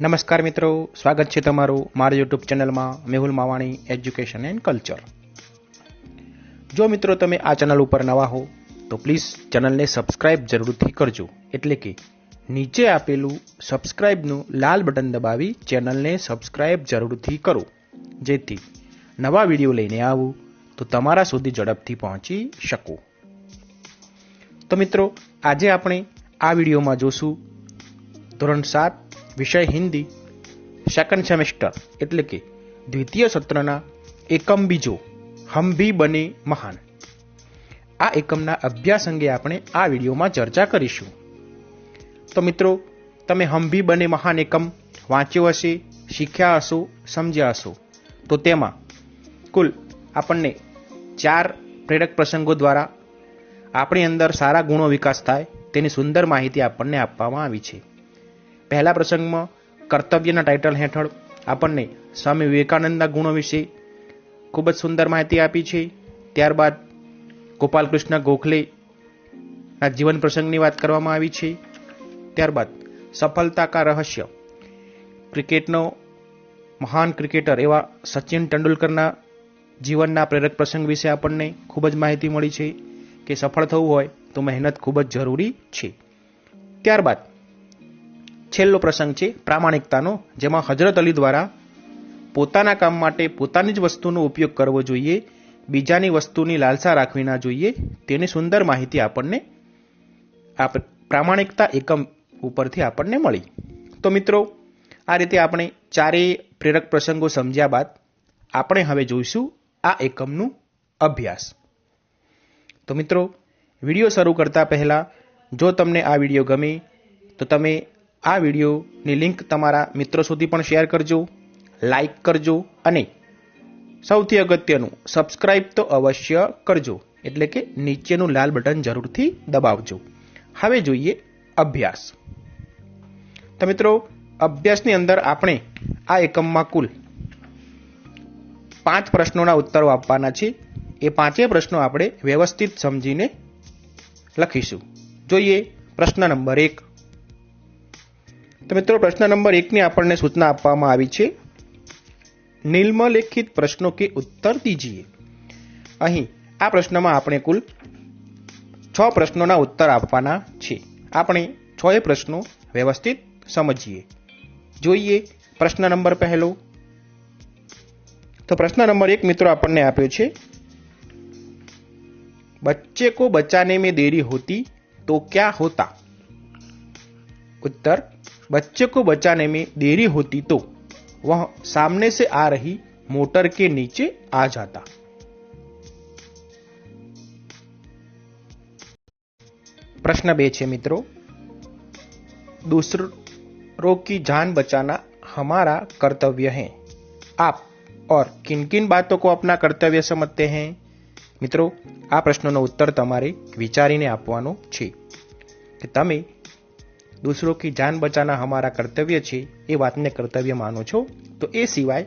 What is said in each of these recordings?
નમસ્કાર મિત્રો, સ્વાગત છે તમારું મારા યુટ્યુબ ચેનલમાં Mehul Mavani education and culture જો મિત્રો તમે આ ચેનલ ઉપર નવા હો, તો પ્લીઝ ચેનલને સબસ્ક્રાઇબ જરૂરથી કરજો. એટલે કે નીચે આપેલું સબસ્ક્રાઇબનું લાલ બટન દબાવી ચેનલને સબસ્ક્રાઇબ જરૂરથી કરો. જેથી નવા વીડિયો લઈને આવું, તો તમારા સુધી ઝડપથી પહોંચી શકું. તો મિત્રો, આજે આપણે આ વિડીયોમાં જોશું ધોરણ સાત વિષય હિન્દી સેકન્ડ સેમેસ્ટર એટલે કે દ્વિતીય સત્રના એકમ બીજો, હમ ભી બને મહાન. આ એકમના અભ્યાસ અંગે આપણે આ વિડીયોમાં ચર્ચા કરીશું. તો મિત્રો, તમે હમ ભી બને મહાન એકમ વાંચ્યો હશે, શીખ્યા હશો, સમજ્યા હશો, તો તેમાં કુલ આપણને ચાર પ્રેરક પ્રસંગો દ્વારા આપણી અંદર સારા ગુણો વિકાસ થાય, તેની સુંદર માહિતી આપણને આપવામાં આવી છે. પહેલા પ્રસંગમાં કર્તવ્યના ટાઇટલ હેઠળ આપણને સ્વામી વિવેકાનંદના ગુણો વિશે ખૂબ જ સુંદર માહિતી આપી છે. ત્યારબાદ ગોપાલકૃષ્ણ ગોખલેના જીવન પ્રસંગની વાત કરવામાં આવી છે. ત્યારબાદ સફળતા કા રહસ્ય. ક્રિકેટનો મહાન ક્રિકેટર એવા સચિન તેંડુલકરના જીવનના પ્રેરક પ્રસંગ વિશે આપણને ખૂબ જ માહિતી મળી છે કે સફળ થવું હોય તો મહેનત ખૂબ જ જરૂરી છે. ત્યારબાદ છેલ્લો પ્રસંગ છે, પ્રામાણિકતાનો, જેમાં હજરત અલી દ્વારા પોતાના કામ માટે પોતાની જ વસ્તુનો ઉપયોગ કરવો જોઈએ, બીજાની વસ્તુની લાલસા રાખવી ના જોઈએ, તેની સુંદર માહિતી આપણને આ પ્રામાણિકતા એકમ ઉપરથી આપણને મળી. તો મિત્રો, આ રીતે આપણે ચારેય પ્રેરક પ્રસંગો સમજ્યા બાદ આપણે હવે જોઈશું આ એકમનું અભ્યાસ. તો મિત્રો, વીડિયો શરૂ કરતા પહેલાં, જો તમને આ વીડિયો ગમે, તો તમે આ વિડીયોની લિંક તમારા મિત્રો સુધી પણ શેર કરજો, લાઈક કરજો અને સૌથી અગત્યનું, સબસ્ક્રાઇબ તો અવશ્ય કરજો, એટલે કે નીચેનું લાલ બટન જરૂરથી દબાવજો. હવે જોઈએ અભ્યાસ. તો મિત્રો, અભ્યાસની અંદર આપણે આ એકમમાં કુલ પાંચ પ્રશ્નોના ઉત્તરો આપવાના છે. એ પાંચેય પ્રશ્નો આપણે વ્યવસ્થિત સમજીને લખીશું. જોઈએ પ્રશ્ન નંબર એક. તો મિત્રો પ્રશ્ન નંબર એકની આપણને સૂચના આપવામાં આવી છે નિમ્નલિખિત પ્રશ્નો કે ઉત્તર દીજીએ અહીં આ પ્રશ્નમાં આપણે કુલ છ પ્રશ્નોના ઉત્તર આપવાના છે આપણે છ એ પ્રશ્નો વ્યવસ્થિત સમજીએ જોઈએ પ્રશ્ન નંબર પહેલો તો પ્રશ્ન નંબર એક મિત્રો આપણને આપ્યો છે बच्चे को बचाने में देरी होती तो क्या होता उत्तर बच्चे को बचाने में देरी होती तो वह सामने से आ रही मोटर के नीचे आ जाता प्रश्न बे छे मित्रों दूसरों की जान बचाना हमारा कर्तव्य है आप और किन किन बातों को अपना कर्तव्य समझते हैं મિત્રો આ પ્રશ્નનો ઉત્તર તમારે વિચારીને આપવાનો છે કે તમે દૂસરો કી જાન બચાના હમારા કર્તવ્ય છે એ વાતને કર્તવ્ય માનો છો તો એ સિવાય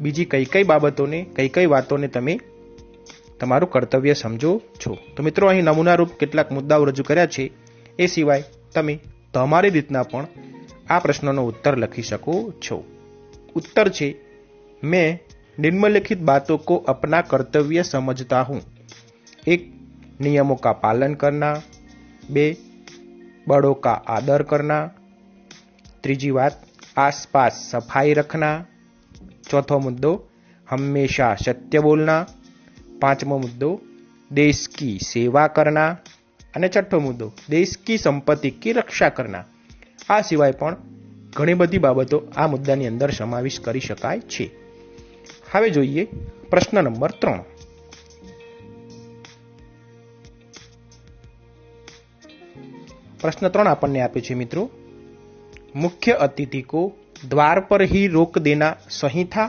બીજી કઈ કઈ બાબતોને કઈ કઈ વાતોને તમે તમારું કર્તવ્ય સમજો છો તો મિત્રો અહીં નમૂનારૂપ કેટલાક મુદ્દાઓ રજૂ કર્યા છે એ સિવાય તમે તમારી રીતના પણ આ પ્રશ્નનો ઉત્તર લખી શકો છો ઉત્તર છે મેં निम्नलिखित बातों को अपना कर्तव्य समझता हूं एक नियमों का पालन करना बे बड़ों का आदर करना ત્રીજી વાત आसपास सफाई रखना चौथो मुद्दो हमेशा सत्य बोलना પાંચમો મુદ્દો દેશ की સેવા કરના અને છઠ્ઠો મુદ્દો દેશ की સંપત્તિ की રક્ષા કરના આ સિવાય પણ ઘણી બધી બાબતો આ મુદ્દાની અંદર સમાવેશ કરી શકાય છે હવે જોઈએ પ્રશ્ન નંબર ત્રણ પ્રશ્ન ત્રણ આપણને આપ્યો છે મિત્રો मुख्य अतिथि को द्वार पर ही रोक देना सही था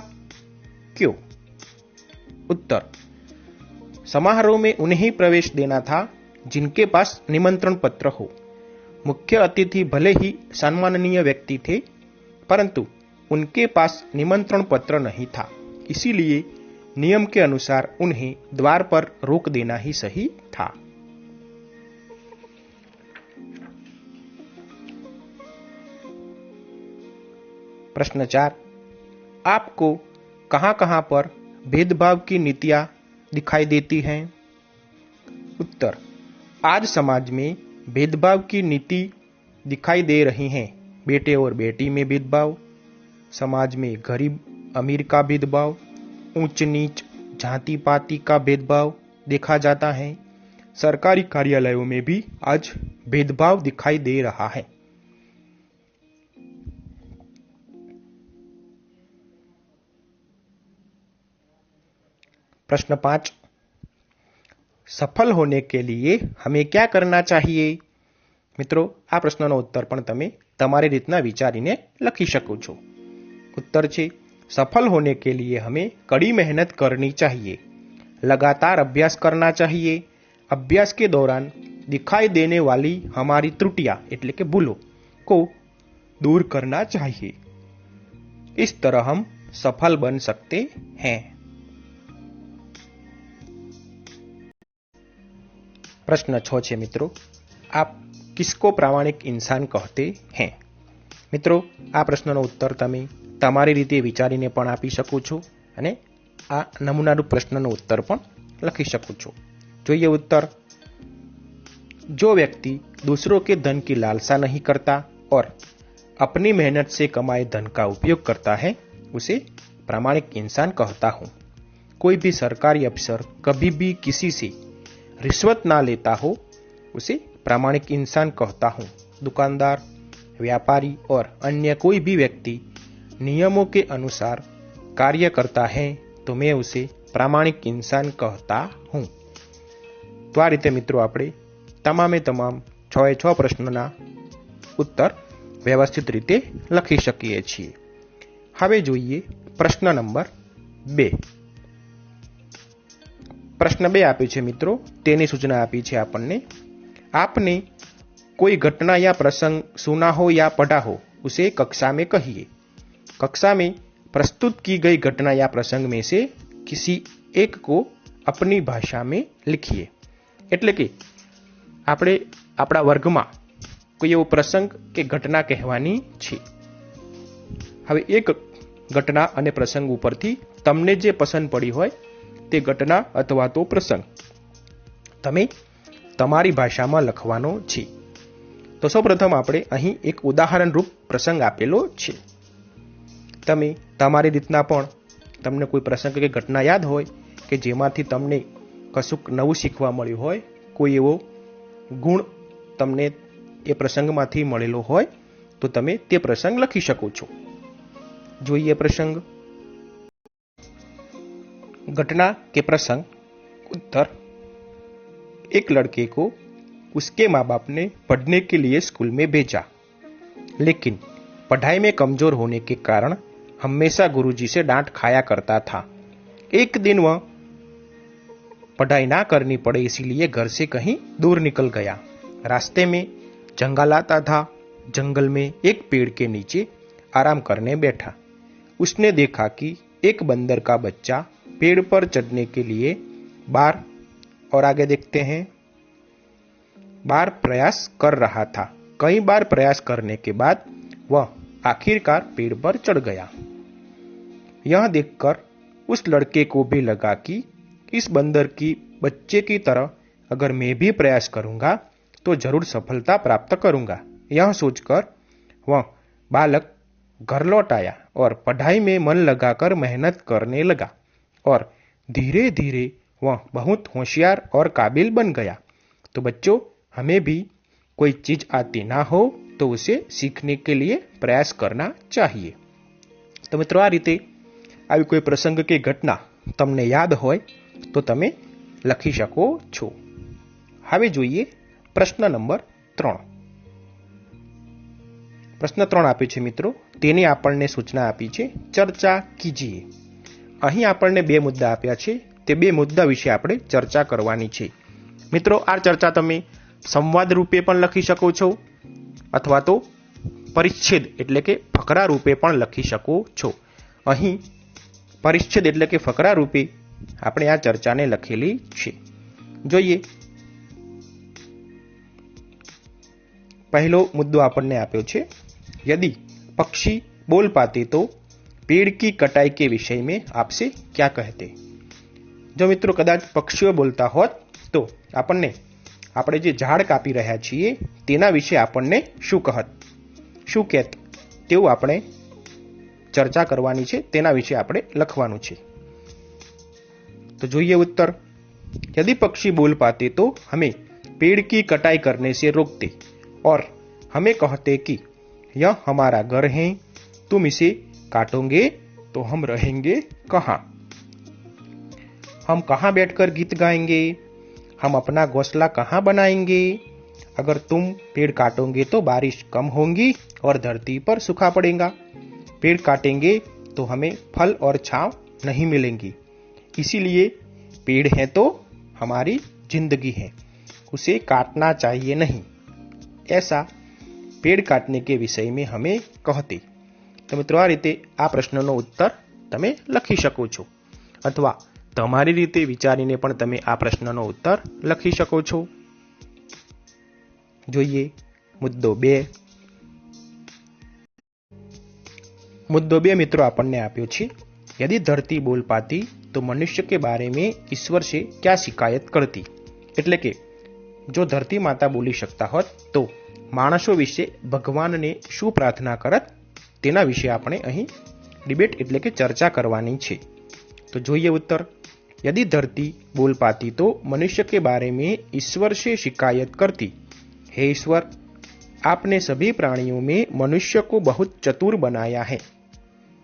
क्यों उत्तर समारोह में उन्हें ही प्रवेश देना था जिनके पास निमंत्रण पत्र हो मुख्य अतिथि भले ही सम्माननीय व्यक्ति थे परंतु उनके पास निमंत्रण पत्र नहीं था इसीलिए नियम के अनुसार उन्हें द्वार पर रोक देना ही सही था प्रश्न चार। आपको कहाँ कहाँ पर भेदभाव की नीतियाँ दिखाई देती हैं? उत्तर, आज समाज में भेदभाव की नीति दिखाई दे रही हैं। बेटे और बेटी में भेदभाव, समाज में गरीब अमीर का भेदभाव ऊंच नीच जाति पाति का भेदभाव देखा जाता है। सरकारी कार्यालयों में भी आज भेदभाव दिखाई दे रहा है। प्रश्न पांच સફળ હોને કે લીએ હમે ક્યા કરના ચાહીએ મિત્રો આ પ્રશ્નનો ઉત્તર પણ તમે તમારી રીતના વિચારીને લખી શકો છો उत्तर છે सफल होने के लिए हमें कड़ी मेहनत करनी चाहिए लगातार अभ्यास करना चाहिए अभ्यास के दौरान दिखाई देने वाली हमारी त्रुटियां એટલે કે ભૂલો को दूर करना चाहिए इस तरह हम सफल बन सकते हैं प्रश्न छ છે મિત્રો આપ કિસકો પ્રામાણિક ઇન્સાન કહતે હૈ મિત્રો આ પ્રશ્નનો ઉત્તર તમે તમારી રીતે વિચારીને પણ આપી શકો છો અને આ નમૂનારૂપ પ્રશ્નનો ઉત્તર પણ લખી શકો છો જોઈએ उत्तर जो व्यक्ति दूसरों के धन की लालसा नहीं करता और अपनी मेहनत से कमाए धन का उपयोग करता है उसे प्रामाणिक इंसान कहता हूं कोई भी सरकारी अफसर कभी भी किसी से रिश्वत ना लेता हो उसे प्रामाणिक इंसान कहता हूं दुकानदार व्यापारी और अन्य कोई भी व्यक्ति नियमों के अनुसार कार्य करता है तो मैं उसे प्रामाणिक इंसान कहता હું તો આ રીતે મિત્રો આપણે તમામે તમામ છ એ છ પ્રશ્નોના ઉત્તર વ્યવસ્થિત રીતે લખી શકીએ છીએ હવે જોઈએ પ્રશ્ન નંબર બે પ્રશ્ન બે આપ્યો છે મિત્રો તેની સૂચના આપી છે આપણને आपने कोई घटना या प्रसंग सुना हो या पढ़ा हो उसे कक्षा में कहिए कक्षा में प्रस्तुत की गई घटना या प्रसंग में से किसी एक को अपनी ભાષામાં लिखिए એટલે કે આપણે આપણા વર્ગમાં કોઈ એવો પ્રસંગ કે ઘટના કહેવાની છે હવે એક ઘટના અને પ્રસંગ ઉપરથી તમને જે પસંદ પડી હોય તે ઘટના અથવા તો પ્રસંગ. તમે તમારી ભાષામાં લખવાનો છે. તો સૌપ્રથમ આપણે અહીં એક ઉદાહરણરૂપ પ્રસંગ આપેલો છે. તમે તમારી રીતના પણ તમને કોઈ પ્રસંગ કે ઘટના યાદ હોય કે જેમાંથી તમને કશુંક નવું શીખવા મળ્યું હોય, કોઈ એવો ગુણ તમને એ પ્રસંગમાંથી મળેલો હોય, તો તમે તે પ્રસંગ લખી શકો છો. જોઈએ પ્રસંગ. घटना के प्रसंग, उत्तर। एक लड़के को उसके माँ बाप ने पढ़ने के लिए स्कूल में भेजा। लेकिन पढ़ाई में कमज़ोर होने के कारण हमेशा गुरुजी से डांट खाया करता था। एक दिन वह पढ़ाई ना करनी पड़े, इसीलिए घर से कहीं दूर निकल गया। रास्ते में जंगल आता था। जंगल में एक पेड़ के नीचे आराम करने बैठा। उसने देखा कि एक बंदर का बच्चा पेड़ पर चढ़ने के लिए बार, और आगे देखते हैं। बार प्रयास कर रहा था। कई बार प्रयास करने के बाद वह आखिरकार पेड़ पर चढ़ गया। यह देखकर उस लड़के को भी लगा कि इस बंदर की, बच्चे की तरह अगर मैं भी प्रयास करूँगा तो ज़रूर सफलता प्राप्त करूँगा। यह सोचकर वह बालक घर लौट आया और पढ़ाई में मन लगाकर मेहनत करने लगा। और धीरे धीरे वह बहुत होशियार और काबिल बन गया तो बच्चों हमें भी कोई चीज आती ना हो तो उसे सीखने के लिए प्रयास करना चाहिए તો મિત્રો આ રીતે આવી કોઈ પ્રસંગ કે ઘટના તમને યાદ હોય તો તમે લખી શકો છો હવે જોઈએ પ્રશ્ન નંબર ત્રણ પ્રશ્ન ત્રણ આપ્યો છે મિત્રો તેની આપણને સૂચના આપી છે ચર્ચા કીજીએ અહીં આપણને બે મુદ્દા આપ્યા છે. તે બે મુદ્દા વિશે આપણે ચર્ચા કરવાની છે. મિત્રો, આ ચર્ચા તમે સંવાદ રૂપે પણ લખી શકો છો, અથવા તો પરિચ્છેદ એટલે કે ફકરા રૂપે પણ લખી શકો છો. અહીં પરિચ્છેદ એટલે કે ફકરા રૂપે આપણે આ ચર્ચાને લખેલી છે. જોઈએ. પહેલો મુદ્દો આપણને આપ્યો છે. યદિ પક્ષી બોલ પાતે તો पेड़ की कटाई के विषय में आपसे क्या कहते જો મિત્રો કદાચ પક્ષીઓ બોલતા હોત તો આપણને આપણે જે ઝાડ કાપી રહ્યા છીએ તેના વિશે આપણને શું કહત શું કહેત તેવું આપણે ચર્ચા કરવાની છે તેના વિશે આપણે લખવાનું છે तो જોઈએ उत्तर यदि पक्षी बोल पाते तो हमें पेड़ की कटाई करने से रोकते और हमें कहते कि यह हमारा घर है तुम इसे काटोगे तो हम रहेंगे कहाँ? हम कहाँ बैठकर गीत गाएँगे? हम अपना घोंसला कहाँ बनाएँगे? अगर तुम पेड़ काटोगे तो बारिश कम होगी और धरती पर सूखा पड़ेगा। पेड़ काटेंगे तो हमें फल और छाव नहीं मिलेंगी। इसीलिए पेड़ है तो हमारी ज़िंदगी है। उसे काटना चाहिए नहीं। ऐसा पेड़ काटने के विषय में हमें कहते તો મિત્રો આ રીતે આ પ્રશ્નનો ઉત્તર તમે લખી શકો છો. અથવા તમારી રીતે વિચારીને પણ તમે આ પ્રશ્નનો ઉત્તર લખી શકો છો. જોઈએ મુદ્દો બે. મુદ્દો બે મિત્રો આપણને આપ્યો છે. યદિ ધરતી બોલ પાતી, તો મનુષ્ય કે બારે મેં ઈશ્વર છે ક્યાં શિકાયત કરતી? એટલે કે, જો ધરતી માતા બોલી શકતા હોત, તો માણસો વિશે ભગવાનને શું પ્રાર્થના કરત? તેના વિશે આપણે અહીં ડિબેટ એટલે કે ચર્ચા કરવાની છે તો જોઈએ उत्तर यदि धरती बोल पाती तो मनुष्य के बारे में ईश्वर से शिकायत करती हे ईश्वर आपने सभी प्राणियों में मनुष्य को बहुत चतुर बनाया है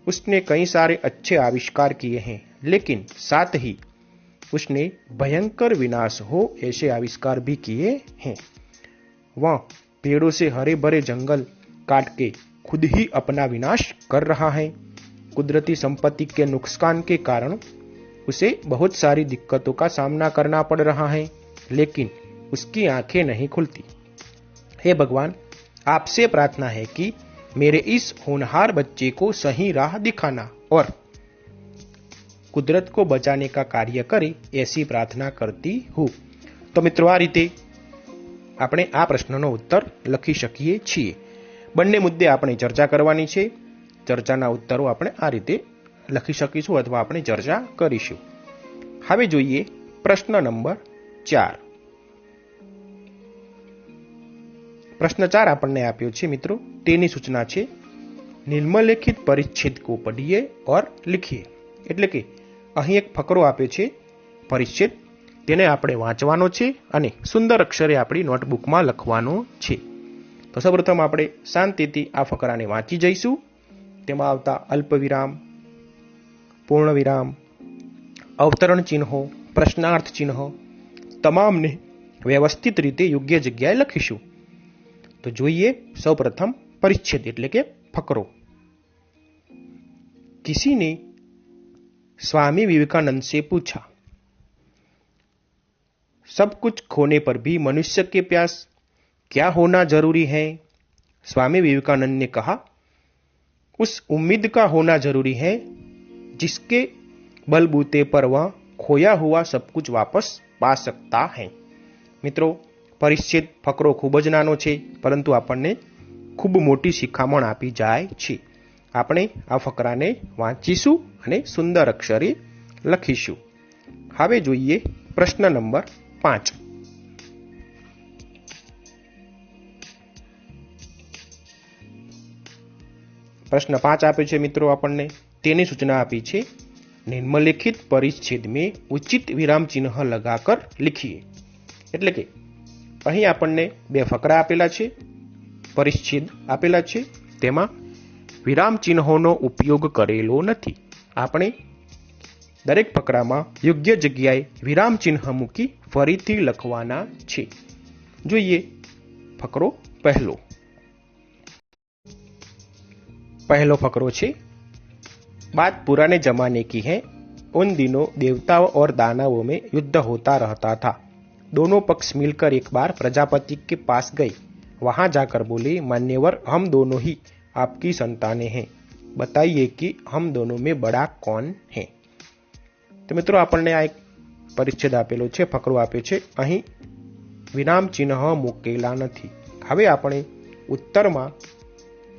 उसने कई सारे अच्छे आविष्कार किए हैं लेकिन साथ ही उसने भयंकर विनाश हो ऐसे आविष्कार भी किए हैं वह पेड़ों से हरे भरे जंगल काट के खुद ही अपना विनाश कर रहा है कुदरती संपत्ति के नुकसान के कारण उसे बहुत सारी दिक्कतों का सामना करना पड़ रहा है लेकिन उसकी आंखें नहीं खुलती हे भगवान आपसे प्रार्थना है कि मेरे इस होनहार बच्चे को सही राह दिखाना और कुदरत को बचाने का कार्य करे ऐसी प्रार्थना करती हूँ તો મિત્રો આ રીતે આપણે આ પ્રશ્નનો ઉત્તર લખી શકીએ છીએ બંને મુદ્દે આપણે ચર્ચા કરવાની છે. ચર્ચાના ઉત્તરો આપણે આ રીતે લખી શકીશું અથવા આપણે ચર્ચા કરીશું. હવે જોઈએ પ્રશ્ન નંબર ચાર. પ્રશ્ન ચાર આપણને આપ્યો છે મિત્રો. તેની સૂચના છે, નિમ્નલિખિત પરિચ્છેદ કો પઢીએ ઓર લિખીએ. એટલે કે, અહીં એક ફકરો આપ્યો છે, પરિચ્છેદ. તેને આપણે વાંચવાનો છે અને સુંદર અક્ષરે આપણી નોટબુકમાં લખવાનો છે. તો સૌપ્રથમ આપણે શાંતિથી આ ફકરાને વાંચી જઈશું તેમાં આવતા અલ્પ વિરામ પૂર્ણ વિરામ અવતરણ ચિહ્નો પ્રશ્નાર્થ ચિહ્નો તમામને વ્યવસ્થિત રીતે યોગ્ય જગ્યાએ લખીશું તો જોઈએ સૌપ્રથમ परिच्छेद એટલે કે ફકરો किसी ने स्वामी विवेकानंद से पूछा सब कुछ खोने पर भी मनुष्य के प्यास क्या होना जरूरी है स्वामी विवेकानंद ने कहा उस उम्मीद का होना जरूरी है जिसके बलबूते पर वह खोया हुआ सब कुछ वापस पा सकता है મિત્રો પરિચ્છેદ ફકરો ખૂબ જ નાનો છે પરંતુ આપણને ખૂબ મોટી શિખામણ આપી જાય છે આપણે આ ફકરાને વાંચીશું અને સુંદર અક્ષરે લખીશું હવે જોઈએ પ્રશ્ન નંબર પાંચ પ્રશ્ન પાંચ આપે છે મિત્રો આપણને. તેની સૂચના આપી છે, નિમ્નલિખિત પરિચ્છેદ મેં ઉચિત વિરામ ચિહ્ન લગાકર લીખીએ. એટલે કે, અહીં આપણને બે ફકરા આપેલા છે, પરિચ્છેદ આપેલા છે, તેમાં વિરામ ચિહ્નોનો ઉપયોગ કરેલો નથી. આપણે દરેક ફકરામાં યોગ્ય જગ્યાએ વિરામ ચિહ્ન મૂકી ફરીથી લખવાના છે. જોઈએ ફકરો પહેલો. पहलो फकरो छे बात पुराने जमाने की है उन दिनों देवताओं और दानवों में युद्ध होता रहता था दोनों पक्ष मिलकर एक बार प्रजापति के पास गए वहां जाकर बोले मान्यवर हम दोनों ही आपकी संतानें हैं बताइए कि हम दोनों में बड़ा कौन है તો મિત્રો આપણને આ એક પરિચ્છેદ આપેલો છે ફકરો આપ્યો છે અહીં વિરામ ચિહ્ન મૂકેલા નથી હવે આપણે ઉત્તરમાં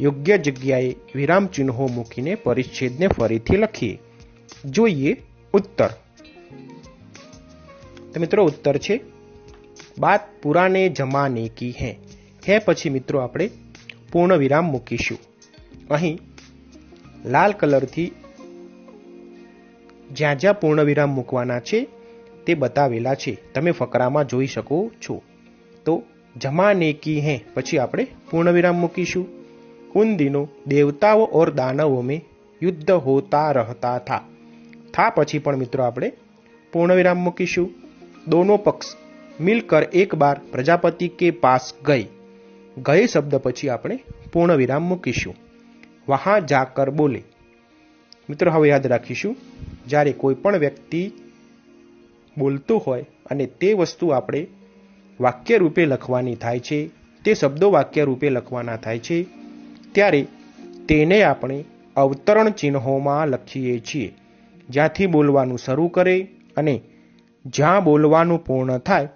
યોગ્ય જગ્યાએ વિરામ ચિહ્નો મૂકીને પરિચ્છેદને ફરીથી લખીએ. જોઈએ ઉત્તર. તો મિત્રો ઉત્તર છે બાત પુરાને જમાને કી હે. હે પછી મિત્રો આપણે પૂર્ણ વિરામ મૂકીશું. અહીં લાલ કલરથી જ્યાં જ્યાં પૂર્ણ વિરામ મૂકવાના છે, તે બતાવેલા છે. તમે ફકરામાં જોઈ શકો છો. તો જમાને કી હે, પછી આપણે પૂર્ણ વિરામ મૂકીશું. ઉન દિનો દેવતાઓ और दानवों में યુદ્ધ હોતા રહેતા થા. થા પછી પણ મિત્રો આપણે પૂર્ણ વિરામ મૂકીશું. દોનો પક્ષ મિલકર એક બાર પ્રજાપતિ કે પાસ ગઈ. ગઈ શબ્દ પછી આપણે પૂર્ણ વિરામ મૂકીશું. વહાં જાકર બોલે. મિત્રો હવે યાદ રાખીશું, જ્યારે કોઈ પણ વ્યક્તિ બોલતું હોય અને તે વસ્તુ આપણે વાક્ય રૂપે લખવાની થાય છે, તે શબ્દો વાક્ય રૂપે લખવાના થાય છે ત્યારે તેને આપણે અવતરણ ચિહ્નોમાં લખીએ છીએ, જ્યાંથી બોલવાનું શરૂ કરે અને જ્યાં બોલવાનું પૂર્ણ થાય,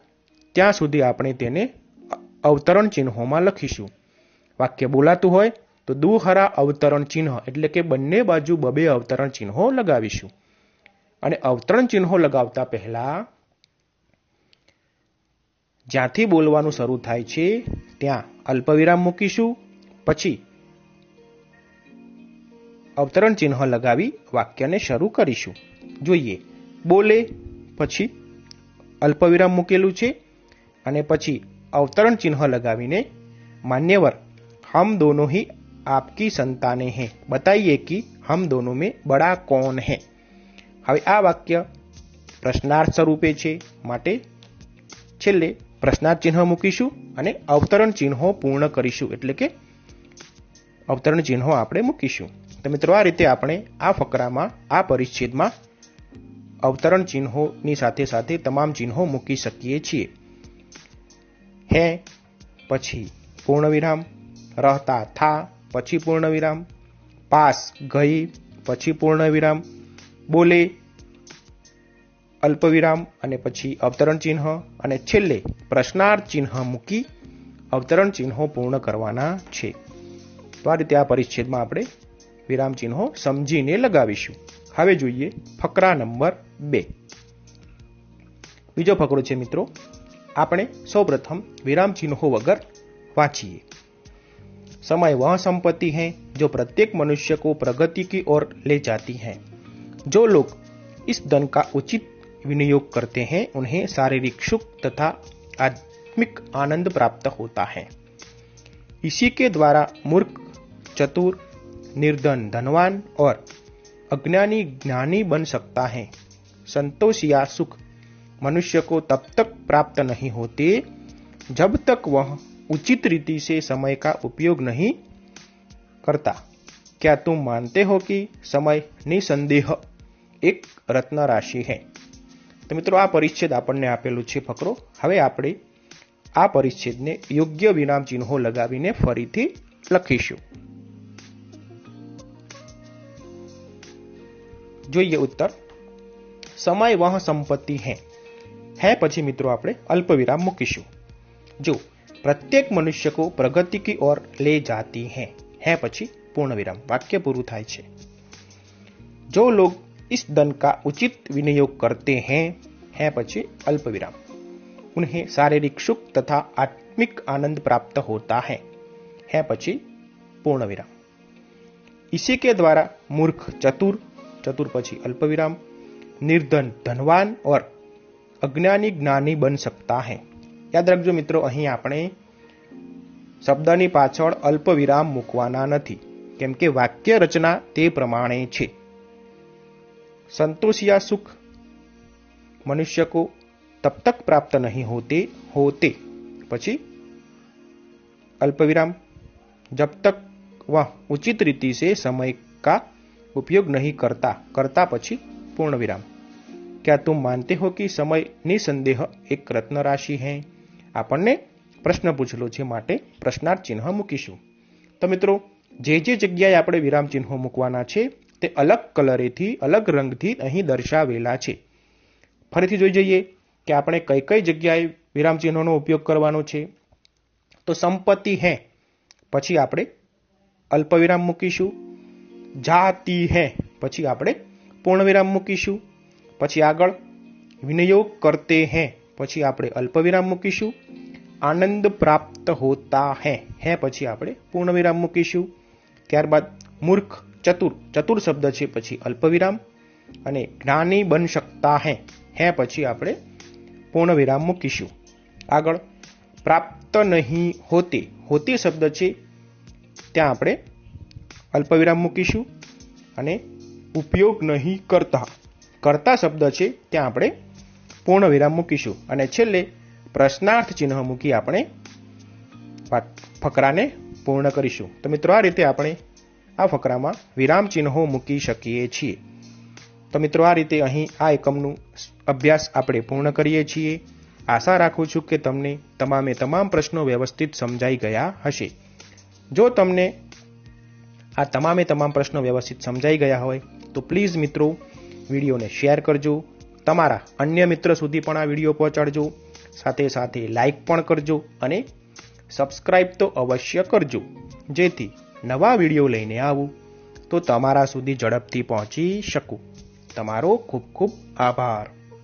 ત્યાં સુધી આપણે તેને અવતરણ ચિહ્નોમાં લખીશું. વાક્ય બોલાતું હોય તો દુહરા અવતરણ ચિહ્ન એટલે કે બંને બાજુ બબે અવતરણ ચિહ્નો લગાવીશું. અને અવતરણ ચિહ્નો લગાવતા પહેલા જ્યાંથી બોલવાનું શરૂ થાય છે, ત્યાં અલ્પવિરામ મૂકીશું, પછી અવતરણ ચિહ્ન લગાવી વાક્યને શરૂ કરીશું. જોઈએ. બોલે, પછી અલ્પવિરામ મૂકેલું છે અને પછી અવતરણ ચિહ્ન લગાવીને માન્યવર, હમ દોનો હી આપકી સંતાને હે. બતાઈએ કે હમ દોનો મેં બડા કોણ હે. હવે આ વાક્ય પ્રશ્નાર્થ સ્વરૂપે છે. માટે છેલ્લે પ્રશ્નાર્થ ચિહ્ન મૂકીશું અને અવતરણ ચિહ્નો પૂર્ણ કરીશું. એટલે કે અવતરણ ચિહ્નો આપણે મૂકીશું. તો મિત્રો, આ રીતે આપણે આ ફકરામાં, આ પરિચ્છેદમાં અવતરણ ચિહ્નોની સાથે સાથે તમામ ચિહ્નો મૂકી શકીએ છીએ. હે, પછી પૂર્ણવિરામ, રહતા થા, પછી પૂર્ણવિરામ, પાસ ગઈ, પછી પૂર્ણવિરામ, બોલે, અલ્પવિરામ, અને પછી અવતરણ ચિહ્ન, અને છેલ્લે પ્રશ્નાર્થ ચિહ્ન મૂકી અવતરણ ચિહ્નો પૂર્ણ કરવાના છે. તો આ રીતે આ પરિચ્છેદમાં આપણે વિરામ ચિહ્નો સમજીને લગાવીશું હવે જોઈએ ફકરા નંબર બે બીજો ફકરો છે મિત્રો આપણે સૌપ્રથમ વિરામ ચિહ્નો વગર વાંચીએ समय वह संपत्ति है जो प्रत्येक मनुष्य को प्रगति की ओर ले जाती है जो लोग इस धन का उचित विनियोग करते हैं उन्हें शारीरिक सुख तथा आत्मिक आनंद प्राप्त होता है इसी के द्वारा मूर्ख चतुर निर्धन धनवान और अज्ञानी ज्ञानी बन सकता है संतोष या सुख मनुष्य को तब तक प्राप्त नहीं होते जब तक वह उचित रीति से समय का उपयोग नहीं करता क्या तुम मानते हो कि समय निसंदेह એક રત્ન રાશિ હે તો મિત્રો આ પરિચ્છેદ આપણને આપેલું છે ફકરો હવે આપણે આ પરિચ્છેદને યોગ્ય વિરામ ચિહ્નો લગાવીને ફરીથી લખીશું જોઈએ ઉત્તર સમય વહ સંપત્તિ હે હે પછી મિત્રો આપણે અલ્પ વિરામ મૂકીશું જો प्रत्येक मनुष्य को प्रगति की ओर ले जाती है है પછી પૂર્ણ વિરામ વાક્ય પૂરું થાય છે जो लोग इस धन का उचित विनियोग करते हैं है પછી अल्प विराम उन्हें शारीरिक सुख तथा आत्मिक आनंद प्राप्त होता है है પછી પૂર્ણ વિરામ इसी के द्वारा मूर्ख चतुर चतुर પછી अल्प विराम निर्धन धनवान और अज्ञानी ज्ञानी बन सकता है યાદ રાખજો મિત્રો અહીં આપણે શબ્દની પાછળ અલ્પ વિરામ મૂકવાના નથી કેમ કે વાક્ય રચના તે પ્રમાણે છે संतोष या सुख मनुष्य को तब तक प्राप्त नहीं होते होते પછી अल्प विराम जब तक वह उचित रीति से समय का उपयोग नहीं करता करता પછી પૂર્ણ વિરામ क्या तुम मानते हो कि समय निसंदेह એક રત્ન રાશિ હૈ આપણને પ્રશ્ન પૂછેલો છે માટે પ્રશ્નાર્થ ચિહ્ન મૂકીશું તો મિત્રો જે જે જગ્યાએ આપણે વિરામ ચિહ્નો મૂકવાના છે તે અલગ કલરેથી અલગ રંગથી અહીં દર્શાવેલા છે ફરીથી જોઈ જઈએ કે આપણે કઈ કઈ જગ્યાએ વિરામ ચિહ્નોનો ઉપયોગ કરવાનો છે તો સંપત્તિ હે પછી આપણે અલ્પવિરામ મૂકીશું જાતી હે. પછી આપણે પૂર્ણવિરામ મૂકીશું. પછી આગળ વિનિયોગ કરતે હે. પછી આપણે અલ્પવિરામ મૂકીશું. આનંદ પ્રાપ્ત હોતા હે. હે, પછી આપણે પૂર્ણવિરામ મૂકીશું. ત્યારબાદ મૂર્ખ, ચતુર. ચતુર શબ્દ છે, પછી અલ્પવિરામ. અને જ્ઞાની બન શકતા હે. હે, પછી આપણે પૂર્ણ વિરામ મૂકીશું. આગળ પ્રાપ્ત નહીં હોતે. હોતી શબ્દ છે. ત્યાં આપણે અલ્પવિરામ મૂકીશું અને ઉપયોગ નહીં કરતા. કરતા શબ્દ છે, ત્યાં આપણે પૂર્ણ વિરામ મૂકીશું. અને છેલ્લે પ્રશ્નાર્થ ચિહ્ન મૂકી આપણે ફકરાને પૂર્ણ કરીશું. તો મિત્રો, આ રીતે આપણે આ ફકરામાં વિરામ ચિહ્નો મૂકી શકીએ છીએ. તો મિત્રો, આ રીતે અહીં આ એકમનું અભ્યાસ આપણે પૂર્ણ કરીએ છીએ. આશા રાખું છું કે તમને તમામે તમામ પ્રશ્નો વ્યવસ્થિત સમજાઈ ગયા હશે. જો તમને આ તમામે તમામ પ્રશ્નો વ્યવસ્થિત સમજાઈ ગયા હોય તો પ્લીઝ મિત્રો વિડીયોને શેર કરજો, તમારા અન્ય મિત્ર સુધી પણ આ વીડિયો પહોંચાડજો, સાથે સાથે લાઈક પણ કરજો અને સબસ્ક્રાઈબ તો અવશ્ય કરજો. જેથી નવા વીડિયો લઈને આવું તો તમારા સુધી ઝડપથી પહોંચી શકું. તમારો ખૂબ ખૂબ આભાર.